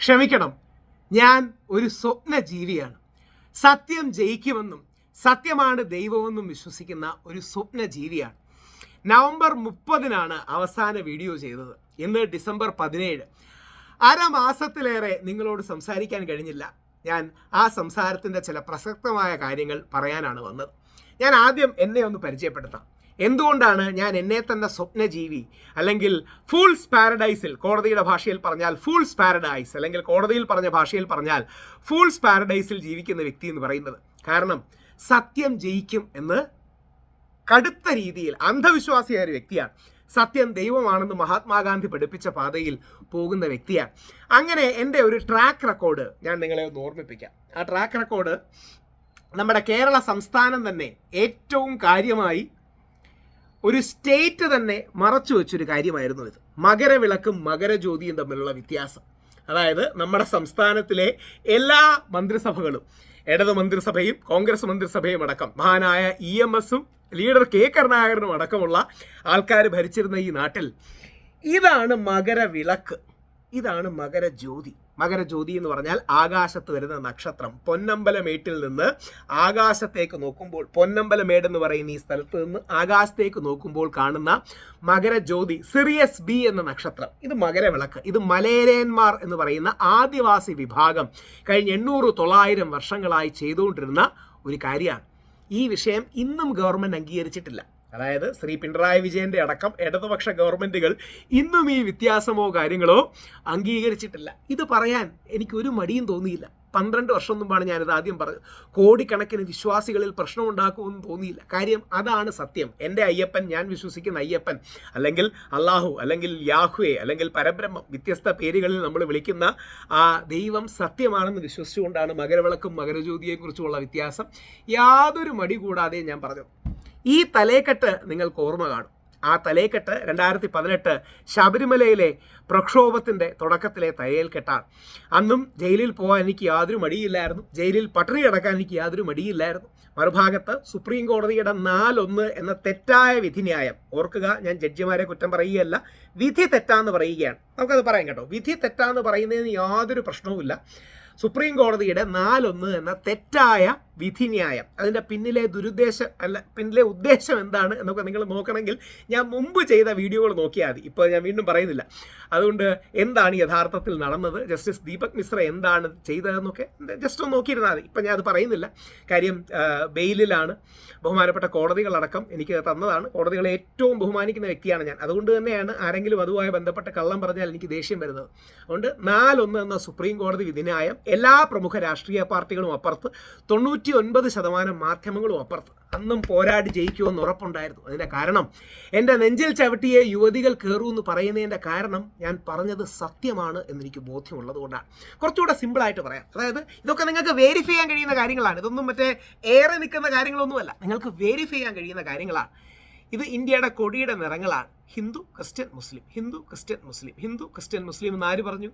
ക്ഷമിക്കണം. ഞാൻ ഒരു സ്വപ്ന ജീവിയാണ് സത്യം ജയിക്കുമെന്നും സത്യമാണ് ദൈവമെന്നും വിശ്വസിക്കുന്ന ഒരു സ്വപ്ന ജീവിയാണ് നവംബർ മുപ്പതിനാണ് അവസാന വീഡിയോ ചെയ്തത്. ഇന്ന് ഡിസംബർ പതിനേഴ്. അരമാസത്തിലേറെ നിങ്ങളോട് സംസാരിക്കാൻ കഴിഞ്ഞില്ല. ഞാൻ ആ സംസാരത്തിന്റെ ചില പ്രസക്തമായ കാര്യങ്ങൾ പറയാനാണ് വന്നത്. ഞാൻ ആദ്യം എന്നെ ഒന്ന് പരിചയപ്പെടുത്താം. എന്തുകൊണ്ടാണ് ഞാൻ എന്നെ തന്നെ സ്വപ്നജീവി? അല്ലെങ്കിൽ ഫൂൾസ് പാരഡൈസിൽ കോടതിയുടെ ഭാഷയിൽ പറഞ്ഞാൽ ഫൂൾസ് പാരഡൈസ് അല്ലെങ്കിൽ കോടതിയിൽ പറഞ്ഞ ഭാഷയിൽ പറഞ്ഞാൽ ഫൂൾസ് പാരഡൈസിൽ ജീവിക്കുന്ന വ്യക്തി എന്ന് പറയുന്നത്. കാരണം സത്യം ജയിക്കും എന്ന് കടുത്ത രീതിയിൽ അന്ധവിശ്വാസിയായ ഒരു വ്യക്തിയാണ്. സത്യം ദൈവമാണെന്ന് മഹാത്മാഗാന്ധി പഠിപ്പിച്ച പാതയിൽ പോകുന്ന വ്യക്തിയാണ്. അങ്ങനെ എന്റെ ഒരു ട്രാക്ക് റെക്കോർഡ് ഞാൻ നിങ്ങളെ ഒന്ന് ഓർമ്മിപ്പിക്കാം. ആ ട്രാക്ക് റെക്കോർഡ് നമ്മുടെ കേരള സംസ്ഥാനം തന്നെ ഏറ്റവും കാര്യമായി ഒരു സ്റ്റേറ്റ് തന്നെ മറച്ചു വെച്ചൊരു കാര്യമായിരുന്നു ഇത്. മകരവിളക്കും മകരജ്യോതിയും തമ്മിലുള്ള വ്യത്യാസം. അതായത് നമ്മുടെ സംസ്ഥാനത്തിലെ എല്ലാ മന്ത്രിസഭകളും ഇടത് മന്ത്രിസഭയും കോൺഗ്രസ് മന്ത്രിസഭയും അടക്കം മഹാനായ ഇ എം എസും ലീഡർ കെ കരുണാകരനും അടക്കമുള്ള ആൾക്കാർ ഭരിച്ചിരുന്ന ഈ നാട്ടിൽ ഇതാണ് മകരവിളക്ക്. ഇതാണ് മകരജ്യോതി. മകരജ്യോതി എന്ന് പറഞ്ഞാൽ ആകാശത്ത് വരുന്ന നക്ഷത്രം. പൊന്നമ്പലമേട്ടിൽ നിന്ന് ആകാശത്തേക്ക് നോക്കുമ്പോൾ പൊന്നമ്പലമേട് എന്ന് പറയുന്ന ഈ സ്ഥലത്ത് നിന്ന് ആകാശത്തേക്ക് നോക്കുമ്പോൾ കാണുന്ന മകരജ്യോതി സിറിയസ് ബി എന്ന നക്ഷത്രം. ഇത് മകരവിളക്ക്. ഇത് മലേരയന്മാർ എന്ന് പറയുന്ന ആദിവാസി വിഭാഗം കഴിഞ്ഞ എണ്ണൂറ് തൊള്ളായിരം വർഷങ്ങളായി ചെയ്തുകൊണ്ടിരുന്ന ഒരു കാര്യമാണ്. ഈ വിഷയം ഇന്നും ഗവൺമെന്റ് അംഗീകരിച്ചിട്ടില്ല. അതായത് ശ്രീ പിണറായി വിജയന്റെ അടക്കം ഇടതുപക്ഷ ഗവൺമെന്റുകൾ ഇന്നും ഈ വ്യത്യാസമോ കാര്യങ്ങളോ അംഗീകരിച്ചിട്ടില്ല. ഇത് പറയാൻ എനിക്ക് ഒരു മടിയും തോന്നിയില്ല. പന്ത്രണ്ട് വർഷം മുമ്പാണ് ഞാനിത് ആദ്യം പറഞ്ഞത്. കോടിക്കണക്കിന് വിശ്വാസികളിൽ പ്രശ്നമുണ്ടാക്കുമെന്ന് തോന്നിയില്ല. കാര്യം അതാണ് സത്യം. എന്റെ അയ്യപ്പൻ ഞാൻ വിശ്വസിക്കുന്ന അയ്യപ്പൻ അല്ലെങ്കിൽ അള്ളാഹു അല്ലെങ്കിൽ യാഹുവെ അല്ലെങ്കിൽ പരബ്രഹ്മം വ്യത്യസ്ത പേരുകളിൽ നമ്മൾ വിളിക്കുന്ന ആ ദൈവം സത്യമാണെന്ന് വിശ്വസിച്ചുകൊണ്ടാണ് മകരവിളക്കും മകരജ്യോതിയെക്കുറിച്ചുള്ള വ്യത്യാസം. യാതൊരു മടി കൂടാതെ ഞാൻ പറഞ്ഞു ഈ തലേക്കെട്ട് നിങ്ങൾക്ക് ഓർമ്മ കാണും. ആ തലേക്കെട്ട് രണ്ടായിരത്തി പതിനെട്ട് ശബരിമലയിലെ പ്രക്ഷോഭത്തിന്റെ തുടക്കത്തിലെ തയ്യൽക്കെട്ടാണ് അന്നും ജയിലിൽ പോകാൻ എനിക്ക് യാതൊരു മടിയില്ലായിരുന്നു. ജയിലിൽ പട്ടിണി കിടക്കാൻ എനിക്ക് യാതൊരു മടിയില്ലായിരുന്നു. മറുഭാഗത്ത് സുപ്രീം കോടതിയുടെ നാലൊന്ന് എന്ന തെറ്റായ വിധിന്യായം. ഓർക്കുക ഞാൻ ജഡ്ജിമാരെ കുറ്റം പറയുകയല്ല വിധി തെറ്റാന്ന് പറയുകയാണ്. നമുക്കത് പറയാം കേട്ടോ. വിധി തെറ്റാന്ന് പറയുന്നതിന് യാതൊരു പ്രശ്നവുമില്ല. സുപ്രീം കോടതിയുടെ നാലൊന്ന് എന്ന തെറ്റായ വിധിന്യായം. അതിന്റെ പിന്നിലെ ദുരുദ്ദേശം അല്ല പിന്നിലെ ഉദ്ദേശം എന്താണ് എന്നൊക്കെ നിങ്ങൾ നോക്കണമെങ്കിൽ ഞാൻ മുമ്പ് ചെയ്ത വീഡിയോകൾ നോക്കിയാൽ മതി. ഇപ്പോൾ ഞാൻ വീണ്ടും പറയുന്നില്ല. അതുകൊണ്ട് എന്താണ് യഥാർത്ഥത്തിൽ നടന്നത്? ജസ്റ്റിസ് ദീപക് മിശ്ര എന്താണ് ചെയ്തതെന്നൊക്കെ ജസ്റ്റ് ഒന്ന് നോക്കിയിരുന്നാൽ മതി. ഇപ്പം ഞാൻ അത് പറയുന്നില്ല. കാര്യം ബെയിലിലാണ് ബഹുമാനപ്പെട്ട കോടതികളടക്കം എനിക്ക് തന്നതാണ്. കോടതികളെ ഏറ്റവും ബഹുമാനിക്കുന്ന വ്യക്തിയാണ് ഞാൻ. അതുകൊണ്ട് തന്നെയാണ് ആരെങ്കിലും അതുമായി ബന്ധപ്പെട്ട കള്ളം പറഞ്ഞാൽ എനിക്ക് ദേഷ്യം വരുന്നത്. അതുകൊണ്ട് നാലൊന്ന് എന്ന സുപ്രീം കോടതി വിധിന്യായം എല്ലാ പ്രമുഖ രാഷ്ട്രീയ പാർട്ടികളും അപ്പുറത്ത് തൊണ്ണൂറ്റി ഒൻപത് ശതമാനം മാധ്യമങ്ങളും അപ്പുറത്ത്. അന്നും പോരാടി ജയിക്കുമെന്ന് ഉറപ്പുണ്ടായിരുന്നു. അതിന്റെ കാരണം എന്റെ നെഞ്ചിൽ ചവിട്ടിയെ യുവതികൾ കയറൂ എന്ന് പറയുന്നതിന്റെ കാരണം ഞാൻ പറഞ്ഞത് സത്യമാണ് എന്നെനിക്ക് ബോധ്യമുള്ളത് കൊണ്ടാണ് കുറച്ചുകൂടെ സിമ്പിളായിട്ട് പറയാം. അതായത് ഇതൊക്കെ നിങ്ങൾക്ക് വേരിഫൈ ചെയ്യാൻ കഴിയുന്ന കാര്യങ്ങളാണ്. ഇതൊന്നും മറ്റേ ഏറെ നിൽക്കുന്ന കാര്യങ്ങളൊന്നുമല്ല. നിങ്ങൾക്ക് വേരിഫൈ ചെയ്യാൻ കഴിയുന്ന കാര്യങ്ങളാണ്. ഇത് ഇന്ത്യയുടെ കൊടിയുടെ നിറങ്ങളാണ്. Hindu Christian Muslim. Hindu Christian Muslim. Hindu Christian Muslim എന്ന് ആര് പറഞ്ഞു?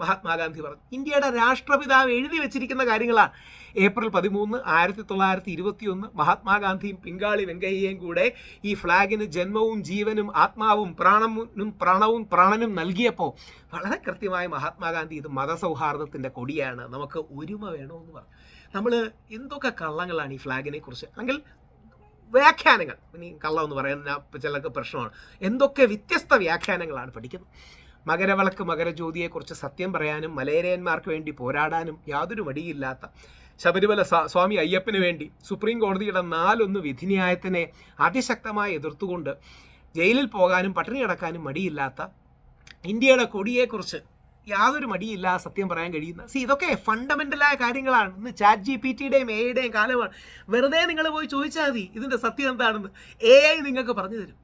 മഹാത്മാഗാന്ധി പറഞ്ഞു. ഇന്ത്യയുടെ രാഷ്ട്രപിതാവ് എഴുതി വെച്ചിരിക്കുന്ന കാര്യങ്ങളാണ്. ഏപ്രിൽ പതിമൂന്ന് ആയിരത്തി തൊള്ളായിരത്തി ഇരുപത്തി ഒന്ന് മഹാത്മാഗാന്ധിയും പിങ്കാളി വെങ്കയ്യയും കൂടെ ഈ ഫ്ലാഗിന് ജന്മവും ജീവനും ആത്മാവും പ്രാണനും പ്രണവും പ്രാണനും നൽകിയപ്പോൾ വളരെ കൃത്യമായി മഹാത്മാഗാന്ധി ഇത് മതസൗഹാർദ്ദത്തിന്റെ കൊടിയാണ്. നമുക്ക് ഒരുമ വേണമെന്ന് പറഞ്ഞു. നമ്മൾ എന്തൊക്കെ കള്ളങ്ങളാണ് ഈ ഫ്ലാഗിനെ കുറിച്ച്? അല്ലെങ്കിൽ വ്യാഖ്യാനങ്ങൾ. ഇനി കള്ളം എന്ന് പറയുന്ന ചിലർക്ക് പ്രശ്നമാണ്. എന്തൊക്കെ വ്യത്യസ്ത വ്യാഖ്യാനങ്ങളാണ് പഠിക്കുന്നത്? മകരവിളക്ക് മകരജ്യോതിയെക്കുറിച്ച് സത്യം പറയാനും മലയരയന്മാർക്ക് വേണ്ടി പോരാടാനും യാതൊരു മടിയില്ലാത്ത ശബരിമല സ്വാമി അയ്യപ്പന് വേണ്ടി സുപ്രീം കോടതിയുടെ നാലൊന്ന് വിധിന്യായത്തിനെ അതിശക്തമായി എതിർത്തുകൊണ്ട് ജയിലിൽ പോകാനും പട്ടിണി കിടക്കാനും മടിയില്ലാത്ത ഇന്ത്യയുടെ കൊടിയെക്കുറിച്ച് യാതൊരു മടിയില്ല സത്യം പറയാൻ കഴിയുന്ന സി ഇതൊക്കെ ഫണ്ടമെന്റലായ കാര്യങ്ങളാണ്. ഇന്ന് ചാറ്റ് ജി പി ടിയുടെയും എ ഐയുടെയും കാലമാണ്. വെറുതെ നിങ്ങൾ പോയി ചോദിച്ചാൽ മതി ഇതിന്റെ സത്യം എന്താണെന്ന്. എ ഐ നിങ്ങൾക്ക് പറഞ്ഞു തരും.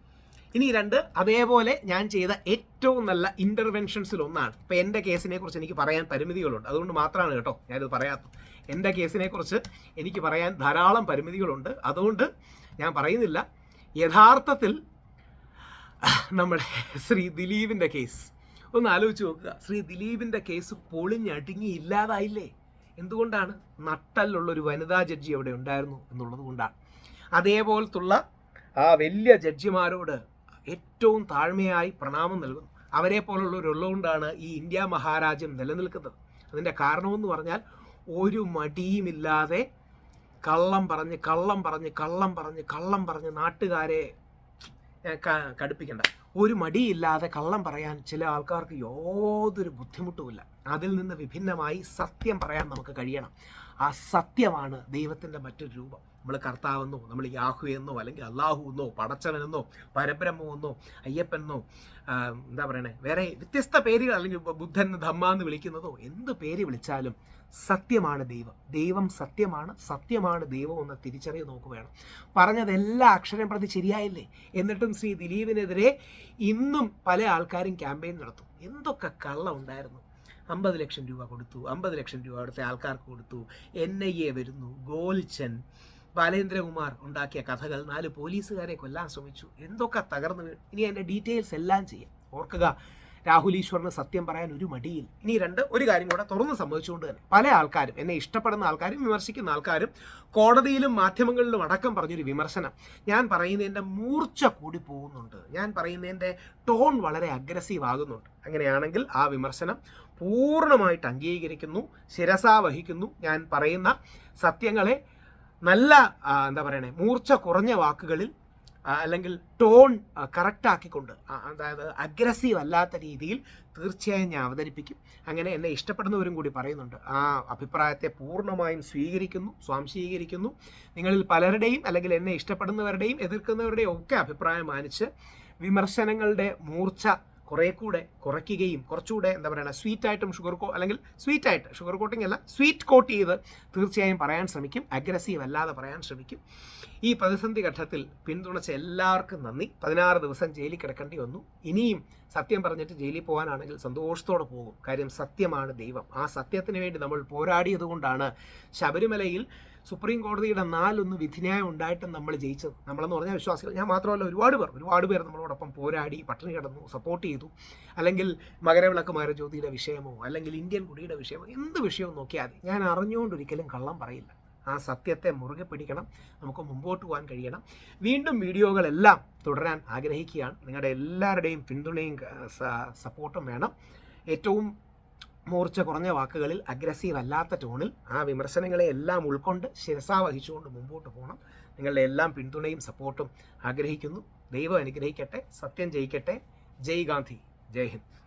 ഇനി രണ്ട് അതേപോലെ ഞാൻ ചെയ്ത ഏറ്റവും നല്ല ഇന്റർവെൻഷൻസിൽ ഒന്നാണ്. ഇപ്പം എന്റെ കേസിനെ കുറിച്ച് എനിക്ക് പറയാൻ പരിമിതികളുണ്ട്. അതുകൊണ്ട് മാത്രമാണ് കേട്ടോ ഞാനിത് പറയാത്തത്. എന്റെ കേസിനെ കുറിച്ച് എനിക്ക് പറയാൻ ധാരാളം പരിമിതികളുണ്ട്. അതുകൊണ്ട് ഞാൻ പറയുന്നില്ല. യഥാർത്ഥത്തിൽ നമ്മുടെ ശ്രീ ദിലീപിന്റെ കേസ്. ഒന്ന് ആലോചിച്ച് നോക്കുക. ശ്രീ ദിലീപിന്റെ കേസ് പൊളിഞ്ഞടുങ്ങി ഇല്ലാതായില്ലേ? എന്തുകൊണ്ടാണ്? നട്ടലുള്ള ഒരു വനിതാ ജഡ്ജി അവിടെ ഉണ്ടായിരുന്നു എന്നുള്ളത് കൊണ്ടാണ്. അതേപോലത്തുള്ള ആ വലിയ ജഡ്ജിമാരോട് ഏറ്റവും താഴ്മയായി പ്രണാമം നൽകുന്നു. അവരെ പോലുള്ളവരുള്ളതുകൊണ്ടാണ് ഈ ഇന്ത്യ മഹാരാജ്യം നിലനിൽക്കുന്നത്. അതിന്റെ കാരണമെന്ന് പറഞ്ഞാൽ ഒരു മടിയുമില്ലാതെ കള്ളം പറഞ്ഞ് കള്ളം പറഞ്ഞ് കള്ളം പറഞ്ഞ് കള്ളം പറഞ്ഞ് നാട്ടുകാരെ കടുപ്പിക്കണ്ട. ഒരു മടിയില്ലാതെ കള്ളം പറയാൻ ചില ആൾക്കാർക്ക് യാതൊരു ബുദ്ധിമുട്ടുമില്ല. അതിൽ നിന്ന് വിഭിന്നമായി സത്യം പറയാൻ നമുക്ക് കഴിയണം. ആ സത്യമാണ് ദൈവത്തിന്റെ മറ്റൊരു രൂപം. നമ്മൾ കർത്താവെന്നോ നമ്മൾ യാഹു എന്നോ അല്ലെങ്കിൽ അള്ളാഹു എന്നോ പടച്ചവനെന്നോ പരബ്രഹ്മമെന്നോ അയ്യപ്പനെന്നോ എന്താ പറയണേ വേറെ വ്യത്യസ്ത പേരുകൾ അല്ലെങ്കിൽ ബുദ്ധൻ ധമ്മ എന്ന് വിളിക്കുന്നതോ എന്ത് പേര് വിളിച്ചാലും സത്യമാണ് ദൈവം. ദൈവം സത്യമാണ് സത്യമാണ് ദൈവം എന്ന തിരിച്ചറിവ് നമുക്ക് വേണം. പറഞ്ഞത് എല്ലാ അക്ഷരം പ്രതി ശരിയായില്ലേ? എന്നിട്ടും ശ്രീ ദിലീപിനെതിരെ ഇന്നും പല ആൾക്കാരും ക്യാമ്പയിൻ നടത്തും. എന്തൊക്കെ കള്ളം ഉണ്ടായിരുന്നു. അമ്പത് ലക്ഷം രൂപ കൊടുത്തു അമ്പത് ലക്ഷം രൂപ അവിടുത്തെ ആൾക്കാർക്ക് കൊടുത്തു എൻ ഐ എ വരുന്നു ഗോൽച്ചൻ ബാലേന്ദ്രകുമാർ ഉണ്ടാക്കിയ കഥകൾ നാല് പോലീസുകാരെ കൊല്ലാൻ ശ്രമിച്ചു. എന്തൊക്കെ തകർന്നു ഇനി അതിന്റെ ഡീറ്റെയിൽസ് എല്ലാം ചെയ്യാം. ഓർക്കുക രാഹുൽ ഈശ്വറിന് സത്യം പറയാൻ ഒരു മടിയിൽ ഇനി രണ്ട് ഒരു കാര്യം കൂടെ തുറന്ന് സംഭവിച്ചുകൊണ്ട് തന്നെ. പല ആൾക്കാരും എന്നെ ഇഷ്ടപ്പെടുന്ന ആൾക്കാരും വിമർശിക്കുന്ന ആൾക്കാരും കോടതിയിലും മാധ്യമങ്ങളിലും അടക്കം പറഞ്ഞൊരു വിമർശനം. ഞാൻ പറയുന്നതിന്റെ മൂർച്ച കൂടി പോകുന്നുണ്ട്. ഞാൻ പറയുന്നതിന്റെ ടോൺ വളരെ അഗ്രസീവ് ആകുന്നുണ്ട്. അങ്ങനെയാണെങ്കിൽ ആ വിമർശനം പൂർണമായിട്ട് അംഗീകരിക്കുന്നു ശിരസാ വഹിക്കുന്നു. ഞാൻ പറയുന്ന സത്യങ്ങളെ നല്ല എന്താ പറയണേ മൂർച്ച കുറഞ്ഞ വാക്കുകളിൽ അല്ലെങ്കിൽ ടോൺ കറക്റ്റാക്കിക്കൊണ്ട് അതായത് അഗ്രസീവ് അല്ലാത്ത രീതിയിൽ തീർച്ചയായും ഞാൻ അവതരിപ്പിക്കും. അങ്ങനെ എന്നെ ഇഷ്ടപ്പെടുന്നവരും കൂടി പറയുന്നുണ്ട് ആ അഭിപ്രായത്തെ പൂർണമായും സ്വീകരിക്കുന്നു സ്വാംശീകരിക്കുന്നു. നിങ്ങളിൽ പലരുടെയും അല്ലെങ്കിൽ എന്നെ ഇഷ്ടപ്പെടുന്നവരുടെയും എതിർക്കുന്നവരുടെയും ഒക്കെ അഭിപ്രായം മാനിച്ച് വിമർശനങ്ങളുടെ മൂർച്ച കുറേ കൂടെ കുറയ്ക്കുകയും കുറച്ചുകൂടെ എന്താ പറയുക സ്വീറ്റ് ആയിട്ടും ഷുഗർ കോ അല്ലെങ്കിൽ സ്വീറ്റ് ആയിട്ട് ഷുഗർ കോട്ടിംഗ് അല്ല സ്വീറ്റ് കോട്ട് ചെയ്ത് തീർച്ചയായും പറയാൻ ശ്രമിക്കും. അഗ്രസീവ് അല്ലാതെ പറയാൻ ശ്രമിക്കും. ഈ പ്രതിസന്ധി ഘട്ടത്തിൽ പിന്തുണച്ച എല്ലാവർക്കും നന്ദി. പതിനാറ് ദിവസം ജയിലിൽ കിടക്കേണ്ടി വന്നു. ഇനിയും സത്യം പറഞ്ഞിട്ട് ജയിലിൽ പോകാനാണെങ്കിൽ സന്തോഷത്തോടെ പോകും. കാര്യം സത്യമാണ് ദൈവം. ആ സത്യത്തിന് വേണ്ടി നമ്മൾ പോരാടിയതുകൊണ്ടാണ് ശബരിമലയിൽ സുപ്രീം കോടതിയുടെ നാലൊന്ന് വിധിന്യായം ഉണ്ടായിട്ടും നമ്മൾ ജയിച്ചത്. നമ്മളെന്ന് പറഞ്ഞാൽ വിശ്വാസികൾ ഞാൻ മാത്രമല്ല ഒരുപാട് പേർ ഒരുപാട് പേർ നമ്മളോടൊപ്പം പോരാടി പട്ടിണി കിടന്നു സപ്പോർട്ട് ചെയ്തു. അല്ലെങ്കിൽ മകരവിളക്ക് മകരജ്യോതിയുടെ വിഷയമോ അല്ലെങ്കിൽ ഇന്ത്യൻ കുടിയുടെ വിഷയമോ എന്ത് വിഷയവും നോക്കിയാൽ ഞാൻ അറിഞ്ഞുകൊണ്ടൊരിക്കലും കള്ളം പറയില്ല. ആ സത്യത്തെ മുറുകെ പിടിക്കണം. നമുക്ക് മുമ്പോട്ട് പോകാൻ കഴിയണം. വീണ്ടും വീഡിയോകളെല്ലാം തുടരാൻ ആഗ്രഹിക്കുകയാണ്. നിങ്ങളുടെ എല്ലാവരുടെയും പിന്തുണയും സപ്പോർട്ടും വേണം. ഏറ്റവും മൂർച്ച കുറഞ്ഞ വാക്കുകളിൽ അഗ്രസീവ് അല്ലാത്ത ടോണിൽ ആ വിമർശനങ്ങളെ എല്ലാം ഉൾക്കൊണ്ട് ശിരസാ വഹിച്ചുകൊണ്ട് മുമ്പോട്ട് പോകണം. നിങ്ങളുടെ എല്ലാം പിന്തുണയും സപ്പോർട്ടും ആഗ്രഹിക്കുന്നു. ദൈവം അനുഗ്രഹിക്കട്ടെ. സത്യം ജയിക്കട്ടെ. ജയ് ഗാന്ധി. ജയ് ഹിന്ദ്.